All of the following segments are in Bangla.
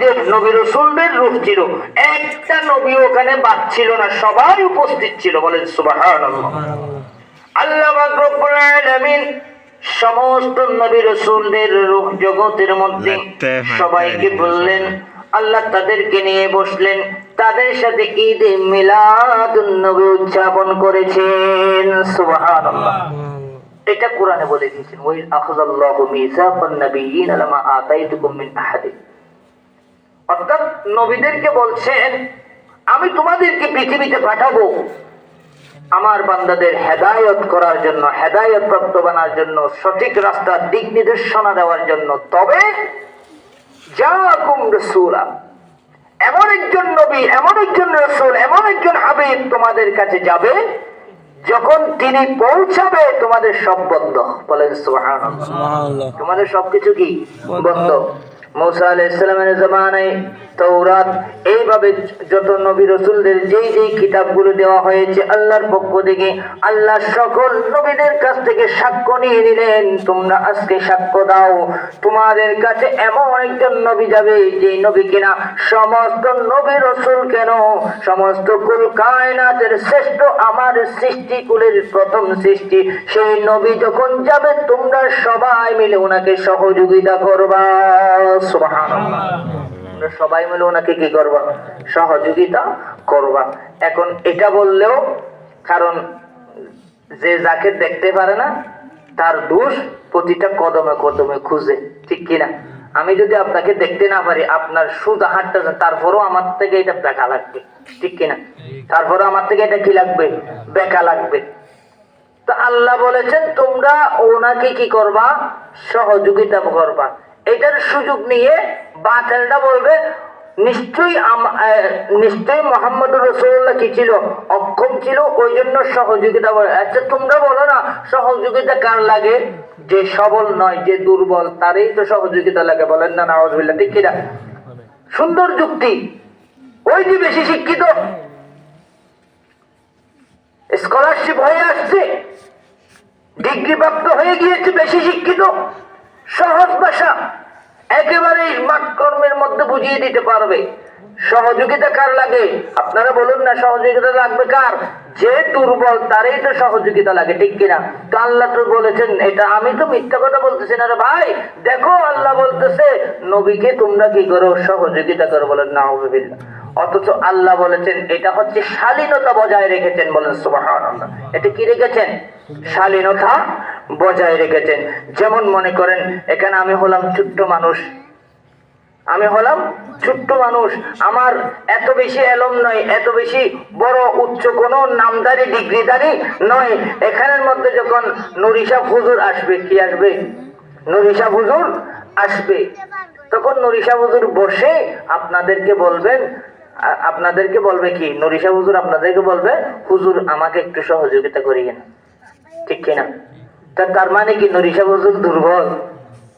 নবীদের নবী রসুলদের রূপ ছিল। একটা নবী ওখানে বাদ ছিল না সবাই উপস্থিত ছিল বলেন সুবহানাল্লাহ। আল্লাহ আলামিন সমস্ত নবী রসুলদের রূপ জগতের মধ্যে সবাইকে বললেন আল্লাহ তাদেরকে নিয়ে বসলেন তাদের সাথে ঈদ মিলাদুন নবী উদযাপন করেছেন সুবহানাল্লাহ। এটা কোরআনে বলে দিয়েছেন ওই আখাযাল্লাহু মিসাকান নাবিয়িন লামা আতাইতুকুম মিন আহাদিন। অর্থাৎ নবীদেরকে বলছেন আমি তোমাদেরকে পৃথিবীতে পাঠাবো। আমার বান্দাদের হেদায়ত করার জন্য হেদায়ত প্রাপ্ত বানার জন্য সঠিক রাস্তার দিক নির্দেশনা দেওয়ার জন্য। তবে এমন একজন নবী এমন একজন রসুল এমন একজন হাবিব তোমাদের কাছে যাবে যখন তিনি পৌঁছাবে তোমাদের সব বন্ধ। বলেন তোমাদের সবকিছু কি? বন্ধ। মৌসা আলাইসালামের জমানায় তৌরাত এইভাবে যত নবী রসুলদের যেই যেই কিতাবগুলো দেওয়া হয়েছে আল্লাহর পক্ষ থেকে আল্লাহ সকল নবীদের কাছ থেকে সাক্ষ্য নিয়ে নিলেন, তোমরা আজকে সাক্ষ্য দাও। তোমাদের কাছে এমন একজন নবী যাবে যে নবী কিনা সমস্ত নবী রসুল কেন? সমস্ত কুল কায়নাতের শ্রেষ্ঠ আমার সৃষ্টি, কুলের প্রথম সৃষ্টি। সেই নবী যখন যাবে, তোমরা সবাই মিলে ওনাকে সহযোগিতা করবা। সবাই মিলে ওনাকে কি করবা? সহযোগিতা করবা। এখন এটা বললেও কারণ যে যাকে দেখতে পারে না তার দোষ প্রতিটা কদমে কদমে খুঁজে ঠিক কিনা? আমি যদি আপনাকে দেখতে না পারি আপনার সুদ হাঁটতে তারপরও আমার থেকে এটা বেকা লাগবে ঠিক কিনা? তারপরও আমার থেকে এটা কি লাগবে? বেকা লাগবে। তো আল্লাহ বলেছেন তোমরা ওনাকে কি করবা? সহযোগিতা করবা। এটার সুযোগ নিয়ে বাতিলটা বলবে, নিশ্চয়ই নিশ্চয়ই মোহাম্মদ রসুল্লাহ কি ছিল? অক্ষম ছিল ওই জন্য সহযোগিতা বলে। আচ্ছা তোমরা বলো না, সহযোগিতা কার লাগে? যে সবল নয়, যে দুর্বল, তারই তো সহযোগিতা লাগে, বলেন না নওয়াজ ঠিক কিনা? সুন্দর যুক্তি। ওই যে বেশি শিক্ষিত। স্কলারশিপ হয়ে আসছে। ডিগ্রি প্রাপ্ত হয়ে গিয়েছে, বেশি শিক্ষিত। সহজ ভাষা। এটা নবীকে তোমরা কি করো? সহযোগিতা করো বলেন না অথচ আল্লাহ বলেছেন, এটা হচ্ছে শালীনতা বজায় রেখেছেন বলেন এটা কি রেখেছেন? শালীনতা বজায় রেখেছেন। যেমন মনে করেন, এখানে আমি হলাম ছোট্ট মানুষ। আমি হলাম ছোট্ট মানুষ। আমার এত বেশি এলম নয়, এত বেশি বড় উচ্চ কোনো নামদারি ডিগ্রিদারি নয়। এখানের মধ্যে যখন নরিশা হুজুর আসবে, কি আসবে? নরিশা হুজুর আসবে। তখন নরিশা হুজুর বসে আপনাদেরকে বলবেন আপনাদেরকে বলবে কি? নরিশা হুজুর আপনাদেরকে বলবে, হুজুর, আমাকে একটু সহযোগিতা করিয়েন। ঠিক কিনা? তার মানে কি? নরিশা হুজুর দুর্বল।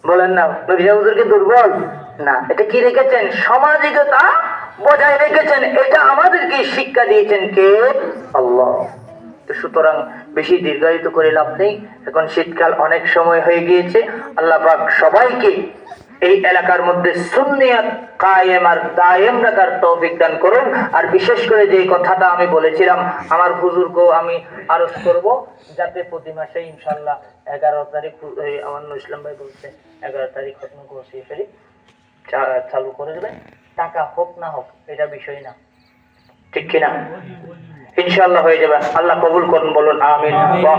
বলেন না, নরিশা হুজুর কি দুর্বল? না, এটা কি রেখেছেন? সামাজিকতা বজায় রেখেছেন? এটা আমাদেরকে শিক্ষা দিয়েছেন কে? আল্লাহ। সুতরাং বেশি দীর্ঘায়িত করে লাভ নেই। এখন শীতকাল অনেক সময় হয়ে গিয়েছে। আল্লাহ পাক সবাইকে এই এলাকার মধ্যে আর দান করুন। আর বিশেষ করে যে কথাটা আমি বলেছিলাম, আমার হুজুরকেও আমি আরজ করব, যাতে প্রতি মাসে ইনশাল্লাহ এগারো তারিখ আমার ইসলাম ভাই বলছে, এগারো তারিখ খতম করছি ফেরি চালু করে দেবেন টাকা হোক না হোক এটা বিষয় না। ঠিক কিনা? ইনশাল্লাহ হয়ে যাবে। আল্লাহ কবুল করুন বলুন আমিন। ওয়া